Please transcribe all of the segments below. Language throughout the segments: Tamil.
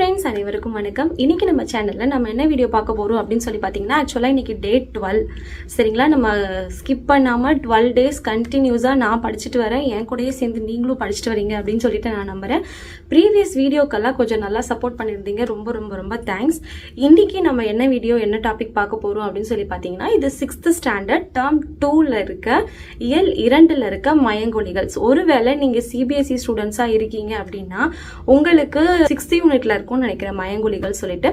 ஃப்ரெண்ட்ஸ் அனைவருக்கும் வணக்கம். இன்னைக்கு நம்ம சேனலில் நம்ம என்ன வீடியோ பார்க்க போகிறோம் அப்படின்னு சொல்லி பார்த்தீங்கன்னா ஆக்சுவலாக இன்னைக்கு டேட் டுவெல் சரிங்களா? நம்ம ஸ்கிப் பண்ணாமல் டுவெல் டேஸ் கண்டினியூஸாக நான் படிச்சுட்டு வரேன். என் கூடயே சேர்ந்து நீங்களும் படிச்சுட்டு வரீங்க அப்படின்னு சொல்லிட்டு நான் நம்புகிறேன் ப்ரீவியஸ் வீடியோக்கெல்லாம் கொஞ்சம் நல்லா சப்போர்ட் பண்ணியிருந்தீங்க. ரொம்ப ரொம்ப ரொம்ப தேங்க்ஸ் இன்றைக்கி நம்ம என்ன வீடியோ என்ன டாபிக் பார்க்க போகிறோம் அப்படின்னு சொல்லி பார்த்தீங்கன்னா இது சிக்ஸ்த்து ஸ்டாண்டர்ட் டேர்ம் டூவில் இருக்க இயல் இரண்டில் இருக்க மயங்கொலிகள். ஒருவேளை நீங்கள் சிபிஎஸ்சி ஸ்டூடெண்ட்ஸாக இருக்கீங்க அப்படின்னா உங்களுக்கு சிக்ஸ்த் இருக்க இருக்கும்னு நினைக்கிறேன் மயங்கொலிகள் சொல்லிட்டு.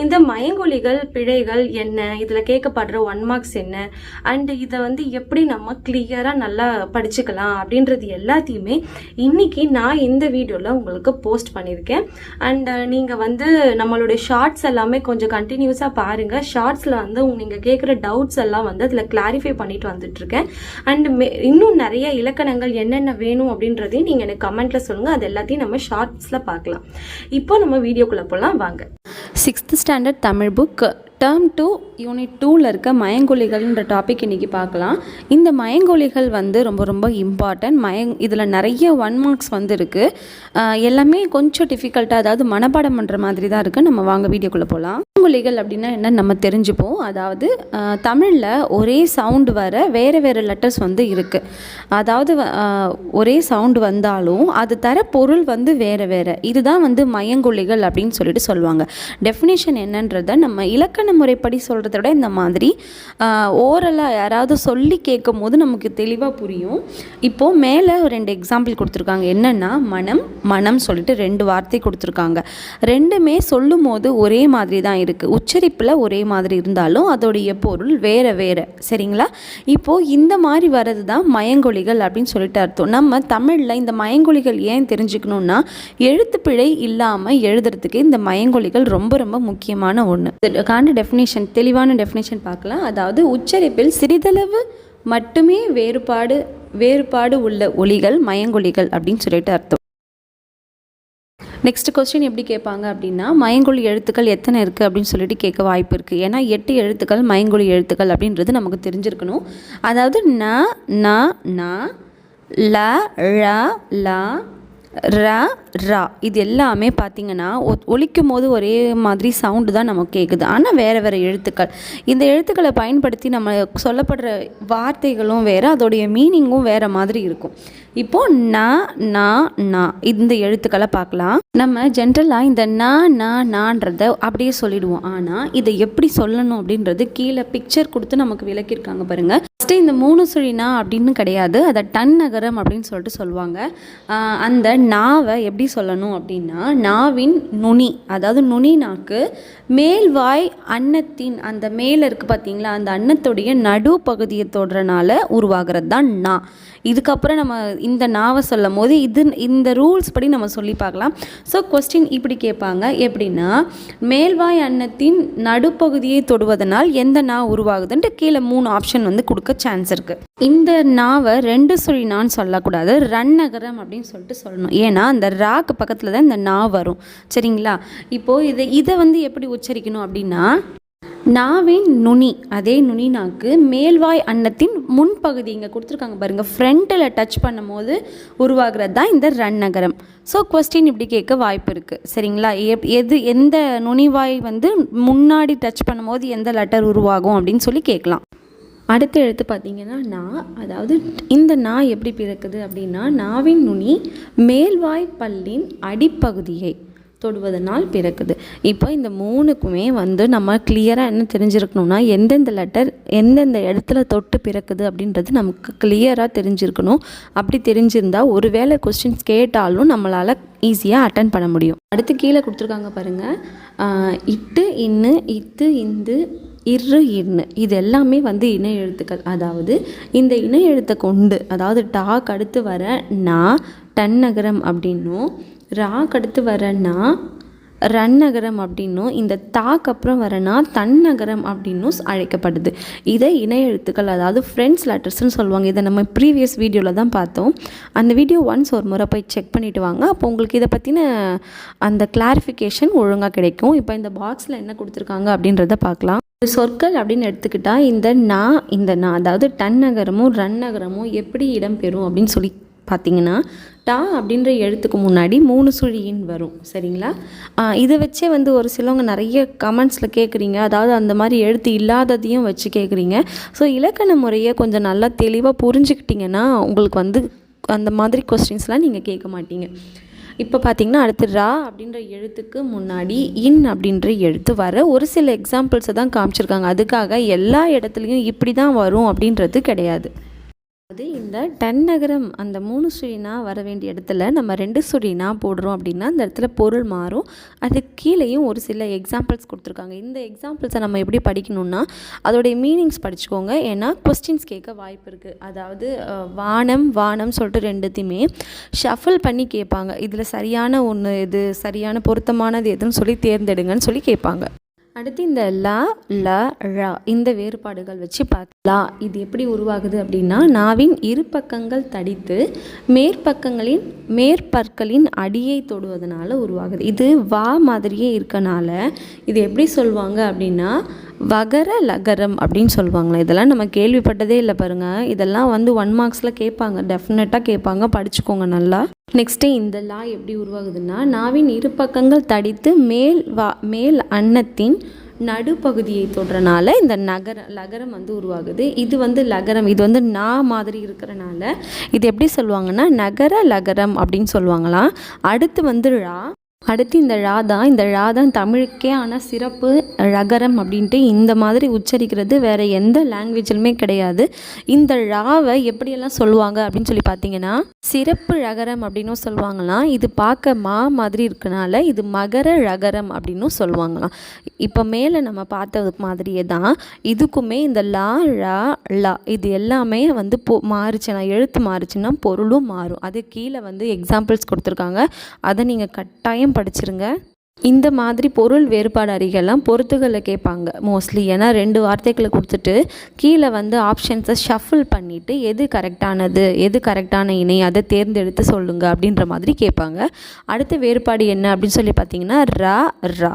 இந்த மயங்கொலிகள் பிழைகள் என்ன? இதில் கேட்கப்படுற ஒன் மார்க்ஸ் என்ன? அண்ட் இதை வந்து எப்படி நம்ம கிளியராக நல்லா படிச்சுக்கலாம் அப்படின்றது எல்லாத்தையுமே இன்னைக்கு நான் இந்த வீடியோவில் உங்களுக்கு போஸ்ட் பண்ணியிருக்கேன். அண்ட் நீங்கள் வந்து நம்மளுடைய ஷார்ட்ஸ் எல்லாமே கொஞ்சம் கண்டினியூஸாக பாருங்கள் ஷார்ட்ஸில் வந்து நீங்கள் கேட்குற டவுட்ஸ் எல்லாம் வந்து அதில் கிளாரிஃபை பண்ணிட்டு வந்துட்டுருக்கேன். அண்ட் மே இன்னும் நிறைய இலக்கணங்கள் என்னென்ன வேணும் அப்படின்றதையும் நீங்கள் எனக்கு கமெண்ட்டில் சொல்லுங்கள் அது எல்லாத்தையும் நம்ம ஷார்ட்ஸில் பார்க்கலாம். இப்போ நம்ம வீடியோ வீடியோக்குள்ளே போகலாம் வாங்க. Sixth standard Tamil book term two unit டூவில் இருக்க மயங்கொலிகள்ன்ற டாபிக் இன்றைக்கி பார்க்கலாம். இந்த மயங்கொலிகள் வந்து ரொம்ப ரொம்ப இம்பார்ட்டன்ட் மயங் இதில் நிறைய ஒன் மார்க்ஸ் வந்து இருக்குது எல்லாமே கொஞ்சம் டிஃபிகல்ட்டாக அதாவது மனப்பாடம் பண்ணுற மாதிரி தான் இருக்குது நம்ம வாங்க வீடியோக்குள்ளே போகலாம் மயங்கொலிகள் அப்படின்னா என்ன நம்ம தெரிஞ்சுப்போம். அதாவது தமிழில் ஒரே சவுண்டு வர வேறு வேறு லெட்டர்ஸ் வந்து இருக்குது அதாவது ஒரே சவுண்டு வந்தாலும் அது தர பொருள் வந்து வேறு வேறு. இதுதான் வந்து மயங்கொலிகள் அப்படின்னு சொல்லிட்டு சொல்லுவாங்க. டெஃபினேஷன் என்னன்றதை நம்ம இலக்கண முறைப்படி சொல்கிறத விட இந்த மாதிரி ஓரலாக யாராவது சொல்லி கேட்கும் போது நமக்கு தெளிவாக புரியும். இப்போது மேலே ரெண்டு எக்ஸாம்பிள் கொடுத்துருக்காங்க. என்னென்னா மனம் மனம் சொல்லிட்டு ரெண்டு வார்த்தை கொடுத்துருக்காங்க. ரெண்டுமே சொல்லும் போது ஒரே மாதிரி தான் இருக்குது உச்சரிப்பில் ஒரே மாதிரி இருந்தாலும் அதோடைய பொருள் வேறு வேறு. சரிங்களா? இப்போது இந்த மாதிரி வர்றது தான் மயங்கொழிகள் அப்படின்னு சொல்லிட்டு அர்த்தம். நம்ம தமிழில் இந்த மயங்கொழிகள் ஏன் தெரிஞ்சுக்கணுன்னா எழுத்துப்பிழை இல்லாமல் எழுதுறதுக்கு இந்த மயங்கொழிகள் ரொம்ப ரொம்ப முக்கியமான ஒன்று இதுக்கான டெஃபினேஷன் தெளிவான டெஃபினேஷன் பார்க்கலாம். அதாவது உச்சரிப்பில் சிறிதளவு மட்டுமே வேறுபாடு வேறுபாடு உள்ள ஒலிகள் மயங்கொலிகள் அப்படின்னு சொல்லிட்டு அர்த்தம். நெக்ஸ்ட் கொஸ்டின் எப்படி கேட்பாங்க அப்படின்னா மயங்கொழி எழுத்துக்கள் எத்தனை இருக்குது அப்படின்னு சொல்லிட்டு கேட்க வாய்ப்பு இருக்குது ஏன்னா எட்டு எழுத்துக்கள் மயங்கொழி எழுத்துக்கள் அப்படின்றது நமக்கு தெரிஞ்சிருக்கணும். அதாவது ந ந ந ல ழ ல ர ரா. இது எல்லாமே பார்த்திங்கன்னா ஒழிக்கும் போது ஒரே மாதிரி சவுண்டு தான் நமக்கு கேட்குது ஆனால் வேறு வேறு எழுத்துக்கள். இந்த எழுத்துக்களை பயன்படுத்தி நம்ம சொல்லப்படுற வார்த்தைகளும் வேறு அதோடைய மீனிங்கும் வேறு மாதிரி இருக்கும். இப்போது நான் நா நா. இந்த எழுத்துக்களை பார்க்கலாம். நம்ம ஜென்ரலாக இந்த நா நா நான்றதை அப்படியே சொல்லிடுவோம். ஆனால் இதை எப்படி சொல்லணும் அப்படின்றது கீழே பிக்சர் கொடுத்து நமக்கு விளக்கியிருக்காங்க பாருங்கள் ஃபஸ்ட்டு இந்த மூணு சுழினா அப்படின்னு கிடையாது. அதை டன் நகரம் அப்படின்னு சொல்லிட்டு சொல்லுவாங்க. அந்த நாவை எப்படி சொல்லணும் அப்படின்னா நாவின் நுனி அதாவது நுனி நாக்கு மேல்வாய் அன்னத்தின் அந்த மேலே இருக்குது பார்த்தீங்களா அந்த அன்னத்துடைய நடு பகுதியை தொடுறனால உருவாகிறது தான் நா. இதுக்கப்புறம் நம்ம இந்த நாவை சொல்லும் போது இது இந்த ரூல்ஸ் படி நம்ம சொல்லி பார்க்கலாம். ஸோ கொஸ்டின் இப்படி கேட்பாங்க. எப்படின்னா மேல்வாய் அன்னத்தின் நடுப்பகுதியை தொடுவதனால் எந்த நா உருவாகுதுன்ட்டு கீழே மூணு ஆப்ஷன் வந்து கொடுக்க சான்ஸ் இருக்குது இந்த நாவை ரெண்டு சொல்லி நான் சொல்லக்கூடாது. ரன் நகரம் அப்படின்னு சொல்லிட்டு சொல்லணும். ஏன்னா அந்த ராக்கு பக்கத்தில் தான் இந்த நா வரும். சரிங்களா? இப்போது இதை இதை வந்து எப்படி உச்சரிக்கணும் அப்படின்னா நாவின் நுனி அதே நுனி நாக்கு மேல்வாய் அன்னத்தின் முன்பகுதி இங்கே கொடுத்துருக்காங்க பாருங்கள் ஃப்ரண்ட்டில் டச் பண்ணும்போது உருவாகிறது தான் இந்த ரன் நகரம். ஸோ கொஸ்டின் இப்படி கேட்க வாய்ப்பு இருக்குது சரிங்களா? எப் எது எந்த நுனிவாய் வந்து முன்னாடி டச் பண்ணும்போது எந்த லெட்டர் உருவாகும் அப்படின்னு சொல்லி கேட்கலாம். அடுத்த எழுத்து பார்த்தீங்கன்னா நா அதாவது இந்த நா எப்படி பிறக்குது அப்படின்னா நாவின் நுனி மேல்வாய் பல்லின் அடிப்பகுதியை தொடுவதனால் பிறக்குது. இப்போ இந்த மூணுக்குமே வந்து நம்ம கிளியராக என்ன தெரிஞ்சிருக்கணும்னா எந்தெந்த லெட்டர் எந்தெந்த இடத்துல தொட்டு பிறக்குது அப்படின்றது நமக்கு கிளியராக தெரிஞ்சிருக்கணும். அப்படி தெரிஞ்சிருந்தா ஒருவேளை கொஸ்டின்ஸ் கேட்டாலும் நம்மளால் ஈஸியாக அட்டன் பண்ண முடியும். அடுத்து கீழே கொடுத்துருக்காங்க பாருங்கள் இட்டு இன்னு இத்து இந்து இரு இன்னு. இது எல்லாமே வந்து இணை எழுத்துக்கள். அதாவது இந்த இணை எழுத்தை கொண்டு அதாவது டாக் அடுத்து வர நா டன்னகரம் அப்படின்னும் ராக்கு அடுத்து வரனா ரன் நகரம் அப்படின்னும் இந்த தாக்கு அப்புறம் வரனா தன்னகரம் அப்படின்னும் அழைக்கப்படுது. இதை இணைய எழுத்துக்கள் அதாவது ஃப்ரெண்ட்ஸ் லெட்டர்ஸ்னு சொல்லுவாங்க. இதை நம்ம ப்ரீவியஸ் வீடியோவில் தான் பார்த்தோம். அந்த வீடியோ ஒன்ஸ் ஒரு முறை போய் செக் பண்ணிவிட்டு வாங்க. அப்போ உங்களுக்கு இதை பற்றின அந்த கிளாரிஃபிகேஷன் ஒழுங்காக கிடைக்கும். இப்போ இந்த பாக்ஸில் என்ன கொடுத்துருக்காங்க அப்படின்றத பார்க்கலாம். இந்த சொற்கள் அப்படின்னு எடுத்துக்கிட்டால் இந்த நா இந்த நா அதாவது டன் நகரமும் ரன் நகரமும் எப்படி இடம்பெறும் அப்படின்னு சொல்லி பார்த்தீங்கன்னா டா அப்படின்ற எழுத்துக்கு முன்னாடி மூணு சுழியின் வரும் சரிங்களா? இதை வச்சே வந்து ஒரு சிலவங்க நிறைய கமெண்ட்ஸில் கேட்குறீங்க. அதாவது அந்த மாதிரி எழுத்து இல்லாததையும் வச்சு கேட்குறீங்க. ஸோ இலக்கண முறையை கொஞ்சம் நல்லா தெளிவாக புரிஞ்சுக்கிட்டிங்கன்னா உங்களுக்கு வந்து அந்த மாதிரி கொஸ்டின்ஸ்லாம் நீங்கள் கேட்க மாட்டீங்க. இப்போ பார்த்தீங்கன்னா அடுத்து ரா அப்படின்ற எழுத்துக்கு முன்னாடி இன் அப்படின்ற எழுத்து வர ஒரு சில எக்ஸாம்பிள்ஸை தான் காமிச்சிருக்காங்க. அதுக்காக எல்லா இடத்துலையும் இப்படி தான் வரும் அப்படின்றது கிடையாது. அது இந்த டன்னகரம் அந்த மூணு சுழினா வர வேண்டிய இடத்துல நம்ம ரெண்டு சுழினா போடுறோம் அப்படின்னா அந்த இடத்துல பொருள் மாறும். அது கீழேயும் ஒரு சில எக்ஸாம்பிள்ஸ் கொடுத்துருக்காங்க. இந்த எக்ஸாம்பிள்ஸை நம்ம எப்படி படிக்கணும்னா அதோடைய மீனிங்ஸ் படிச்சுக்கோங்க. ஏன்னா கொஸ்டின்ஸ் கேட்க வாய்ப்பு இருக்குது அதாவது வானம் வானம் சொல்லிட்டு ரெண்டுத்தையுமே ஷஃபிள் பண்ணி கேட்பாங்க. இதில் சரியான ஒன்று எது சரியான பொருத்தமானது எதுன்னு சொல்லி தேர்ந்தெடுங்கன்னு சொல்லி கேட்பாங்க. அடுத்து இந்த லா ல ழ இந்த வேறுபாடுகள் வச்சு லா இது எப்படி உருவாகுது அப்படின்னா நாவின் இரு பக்கங்கள் தடித்து மேற்பக்கங்களின் மேற்பற்களின் அடியை தொடுவதனால உருவாகுது. இது வா மாதிரியே இருக்கனால இது எப்படி சொல்லுவாங்க அப்படின்னா வகர லகரம் அப்படின்னு சொல்லுவாங்களே இதெல்லாம் நம்ம கேள்விப்பட்டதே இல்லை பாருங்கள் இதெல்லாம் வந்து ஒன் மார்க்ஸில் கேட்பாங்க டெஃபினட்டாக கேட்பாங்க படிச்சுக்கோங்க நல்லா. நெக்ஸ்ட்டு இந்த லா எப்படி உருவாகுதுன்னா நாவின் இரு பக்கங்கள் தடித்து மேல் வா மேல் அன்னத்தின் நடுப்பகுதியை தொடுறனால இந்த நகர லகரம் வந்து உருவாகுது. இது வந்து லகரம் இது வந்து நா மாதிரி இருக்கிறனால இது எப்படி சொல்லுவாங்கன்னா நகர லகரம் அப்படின்னு சொல்லுவாங்களாம். அடுத்து வந்து ழா அடுத்து இந்த ராதா இந்த ராதா தமிழுக்கே ஆனால் சிறப்பு ழகரம் அப்படின்ட்டு இந்த மாதிரி உச்சரிக்கிறது வேறு எந்த லாங்குவேஜிலுமே கிடையாது. இந்த ழாவை எப்படியெல்லாம் சொல்லுவாங்க அப்படின்னு சொல்லி பார்த்தீங்கன்னா சிறப்பு ழகரம் அப்படின்னும் சொல்லுவாங்களாம். இது பார்க்க மா மாதிரி இருக்கனால இது மகர ழகரம் அப்படின்னும் சொல்லுவாங்களாம். இப்போ மேலே நம்ம பார்த்தது மாதிரியே தான் இதுக்குமே இந்த லா ழா லா இது எல்லாமே வந்து போ மாறுச்சுன்னா எழுத்து மாறுச்சுன்னா பொருளும் மாறும். அது கீழே வந்து எக்ஸாம்பிள்ஸ் கொடுத்துருக்காங்க. அதை நீங்கள் கட்டாயம் படிச்சிருங்க. இந்த மாதிரி பொருள் வேறுபாடு அறிகைலாம் பொறுத்துகளில் கேட்பாங்க மோஸ்ட்லி ஏன்னா ரெண்டு வார்த்தைகளை கொடுத்துட்டு கீழே வந்து ஆப்ஷன்ஸை ஷஃபிள் பண்ணிவிட்டு எது கரெக்டானது எது கரெக்டான இணை அதை தேர்ந்தெடுத்து சொல்லுங்க அப்படின்ற மாதிரி கேட்பாங்க. அடுத்த வேறுபாடு என்ன அப்படின்னு சொல்லி பார்த்தீங்கன்னா ரா ரா.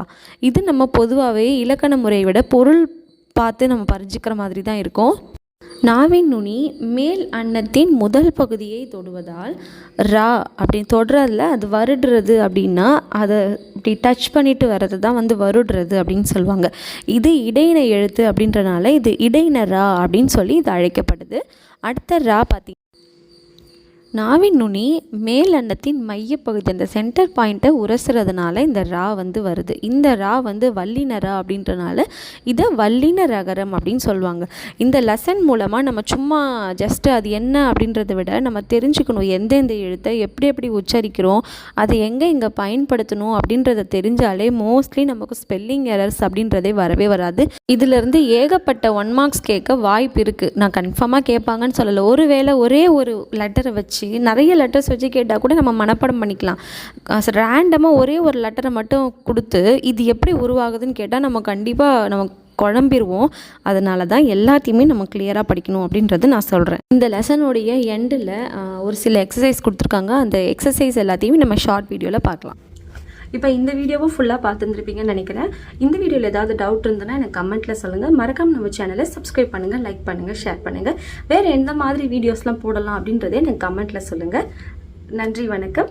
இது நம்ம பொதுவாகவே இலக்கண முறையை விட பொருள் பார்த்து நம்ம பறிஞ்சிக்கிற மாதிரி தான் இருக்கும். நாவின் நுனி மேல் அன்னத்தின் முதல் பகுதியை தொடுவதால் ரா அப்படின்னு தொடுறதுல அது வருடுறது அப்படின்னா அதை இப்படி டச் பண்ணிட்டு வர்றது தான் வந்து வருடுறது அப்படின்னு சொல்லுவாங்க. இது இடையின எழுத்து அப்படின்றனால இது இடையின ரா அப்படின்னு சொல்லி இது அழைக்கப்படுது. அடுத்த ரா பார்த்திங்கன்னா நாவின் நுனி மேல் அண்டத்தின் மையப்பகுதி அந்த சென்டர் பாயிண்ட்டை உரசுறதுனால இந்த ரா வந்து வருது. இந்த ரா வந்து வல்லின ரா அப்படின்றனால இதை வல்லின ரகரம் அப்படின்னு சொல்லுவாங்க. இந்த லெசன் மூலமாக நம்ம சும்மா ஜஸ்ட்டு அது என்ன அப்படின்றத விட நம்ம தெரிஞ்சுக்கணும். எந்தெந்த எழுத்தை எப்படி எப்படி உச்சரிக்கிறோம் அதை எங்கே இங்கே பயன்படுத்தணும் அப்படின்றத தெரிஞ்சாலே மோஸ்ட்லி நமக்கு ஸ்பெல்லிங் எரர்ஸ் அப்படின்றதே வரவே வராது. இதிலிருந்து ஏகப்பட்ட ஒன் மார்க்ஸ் கேட்க வாய்ப்பு இருக்குது நான் கன்ஃபார்மாக கேட்பாங்கன்னு சொல்லலை. ஒருவேளை ஒரே ஒரு லெட்டரை வச்சு நிறைய லெட்டர்ஸ் வச்சு கேட்டால் கூட நம்ம மனப்பாடம் பண்ணிக்கலாம். ரேண்டமாக ஒரே ஒரு லெட்டரை மட்டும் கொடுத்து இது எப்படி உருவாகுதுன்னு கேட்டால் நம்ம கண்டிப்பாக நம்ம குழம்பிடுவோம் அதனால தான் எல்லாத்தையுமே நம்ம கிளியராக படிக்கணும் அப்படின்றது நான் சொல்கிறேன் இந்த லெசனுடைய எண்டில் ஒரு சில எக்ஸசைஸ் கொடுத்துருக்காங்க. அந்த எக்ஸசைஸ் எல்லாத்தையுமே நம்ம ஷார்ட் வீடியோவில் பார்க்கலாம். இப்போ இந்த வீடியோவும் ஃபுல்லாக பார்த்துருந்துருப்பீங்கன்னு நினைக்கிறேன். இந்த வீடியோவில் ஏதாவது டவுட் இருந்ததுன்னா எனக்கு கமெண்ட்டில் சொல்லுங்கள் மறக்காம நம்ம சேனலை சப்ஸ்கிரைப் பண்ணுங்கள் லைக் பண்ணுங்கள் ஷேர் பண்ணுங்கள் வேறு எந்த மாதிரி வீடியோஸ்லாம் போடலாம் அப்படின்றதே எனக்கு கமெண்ட்டில் சொல்லுங்கள் நன்றி வணக்கம்.